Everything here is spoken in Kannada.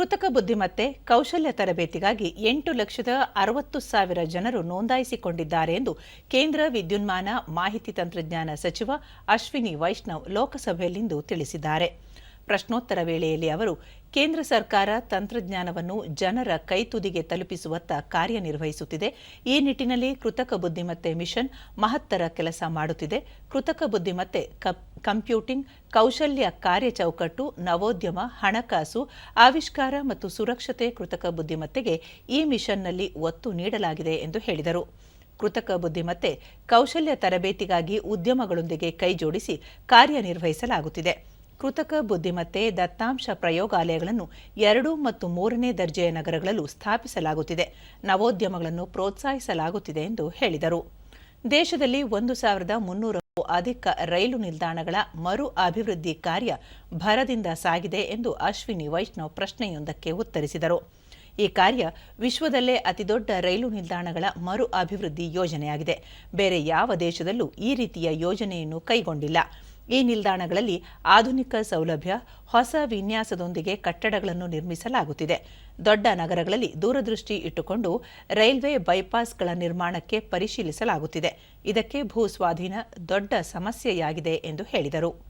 ಕೃತಕ ಬುದ್ಧಿಮತ್ತೆ ಕೌಶಲ್ಯ ತರಬೇತಿಗಾಗಿ ಎಂಟು ಲಕ್ಷದ ಅರವತ್ತು ಸಾವಿರ ಜನರು ನೋಂದಾಯಿಸಿಕೊಂಡಿದ್ದಾರೆ ಎಂದು ಕೇಂದ್ರ ವಿದ್ಯುನ್ಮಾನ ಮಾಹಿತಿ ತಂತ್ರಜ್ಞಾನ ಸಚಿವ ಅಶ್ವಿನಿ ವೈಷ್ಣವ್ ಲೋಕಸಭೆಯಲ್ಲಿಂದು ತಿಳಿಸಿದ್ದಾರೆ. ಪ್ರಶ್ನೋತ್ತರ ವೇಳೆಯಲ್ಲಿ ಅವರು, ಕೇಂದ್ರ ಸರ್ಕಾರ ತಂತ್ರಜ್ಞಾನವನ್ನು ಜನರ ಕೈತುದಿಗೆ ತಲುಪಿಸುವತ್ತ ಕಾರ್ಯನಿರ್ವಹಿಸುತ್ತಿದೆ. ಈ ನಿಟ್ಟಿನಲ್ಲಿ ಕೃತಕ ಬುದ್ಧಿಮತ್ತೆ ಮಿಷನ್ ಮಹತ್ತರ ಕೆಲಸ ಮಾಡುತ್ತಿದೆ. ಕೃತಕ ಬುದ್ಧಿಮತ್ತೆ ಕಂಪ್ಯೂಟಿಂಗ್, ಕೌಶಲ್ಯ ಕಾರ್ಯಚೌಕಟ್ಟು, ನವೋದ್ಯಮ, ಹಣಕಾಸು, ಆವಿಷ್ಕಾರ ಮತ್ತು ಸುರಕ್ಷತೆ ಕೃತಕ ಬುದ್ಧಿಮತ್ತೆಗೆ ಈ ಮಿಷನ್ನಲ್ಲಿ ಒತ್ತು ನೀಡಲಾಗಿದೆ ಎಂದು ಹೇಳಿದರು. ಕೃತಕ ಬುದ್ಧಿಮತ್ತೆ ಕೌಶಲ್ಯ ತರಬೇತಿಗಾಗಿ ಉದ್ಯಮಗಳೊಂದಿಗೆ ಕೈಜೋಡಿಸಿ ಕಾರ್ಯನಿರ್ವಹಿಸಲಾಗುತ್ತಿದೆ. ಕೃತಕ ಬುದ್ಧಿಮತ್ತೆ ದತ್ತಾಂಶ ಪ್ರಯೋಗಾಲಯಗಳನ್ನು ಎರಡು ಮತ್ತು ಮೂರನೇ ದರ್ಜೆಯ ನಗರಗಳಲ್ಲೂ ಸ್ಥಾಪಿಸಲಾಗುತ್ತಿದೆ. ನವೋದ್ಯಮಗಳನ್ನು ಪ್ರೋತ್ಸಾಹಿಸಲಾಗುತ್ತಿದೆ ಎಂದು ಹೇಳಿದರು. ದೇಶದಲ್ಲಿ ಒಂದು ಸಾವಿರದ ಮುನ್ನೂರಕ್ಕೂ ಅಧಿಕ ರೈಲು ನಿಲ್ದಾಣಗಳ ಮರು ಅಭಿವೃದ್ಧಿ ಕಾರ್ಯ ಭರದಿಂದ ಸಾಗಿದೆ ಎಂದು ಅಶ್ವಿನಿ ವೈಷ್ಣವ್ ಪ್ರಶ್ನೆಯೊಂದಕ್ಕೆ ಉತ್ತರಿಸಿದರು. ಈ ಕಾರ್ಯ ವಿಶ್ವದಲ್ಲೇ ಅತಿದೊಡ್ಡ ರೈಲು ನಿಲ್ದಾಣಗಳ ಮರು ಅಭಿವೃದ್ಧಿ ಯೋಜನೆಯಾಗಿದೆ. ಬೇರೆ ಯಾವ ದೇಶದಲ್ಲೂ ಈ ರೀತಿಯ ಯೋಜನೆಯನ್ನು ಕೈಗೊಂಡಿಲ್ಲ. ಈ ನಿಲ್ದಾಣಗಳಲ್ಲಿ ಆಧುನಿಕ ಸೌಲಭ್ಯ, ಹೊಸ ವಿನ್ಯಾಸದೊಂದಿಗೆ ಕಟ್ಟಡಗಳನ್ನು ನಿರ್ಮಿಸಲಾಗುತ್ತಿದೆ. ದೊಡ್ಡ ನಗರಗಳಲ್ಲಿ ದೂರದೃಷ್ಟಿ ಇಟ್ಟುಕೊಂಡು ರೈಲ್ವೆ ಬೈಪಾಸ್ಗಳ ನಿರ್ಮಾಣಕ್ಕೆ ಪರಿಶೀಲಿಸಲಾಗುತ್ತಿದೆ. ಇದಕ್ಕೆ ಭೂ ಸ್ವಾಧೀನ ದೊಡ್ಡ ಸಮಸ್ಯೆಯಾಗಿದೆ ಎಂದು ಹೇಳಿದರು.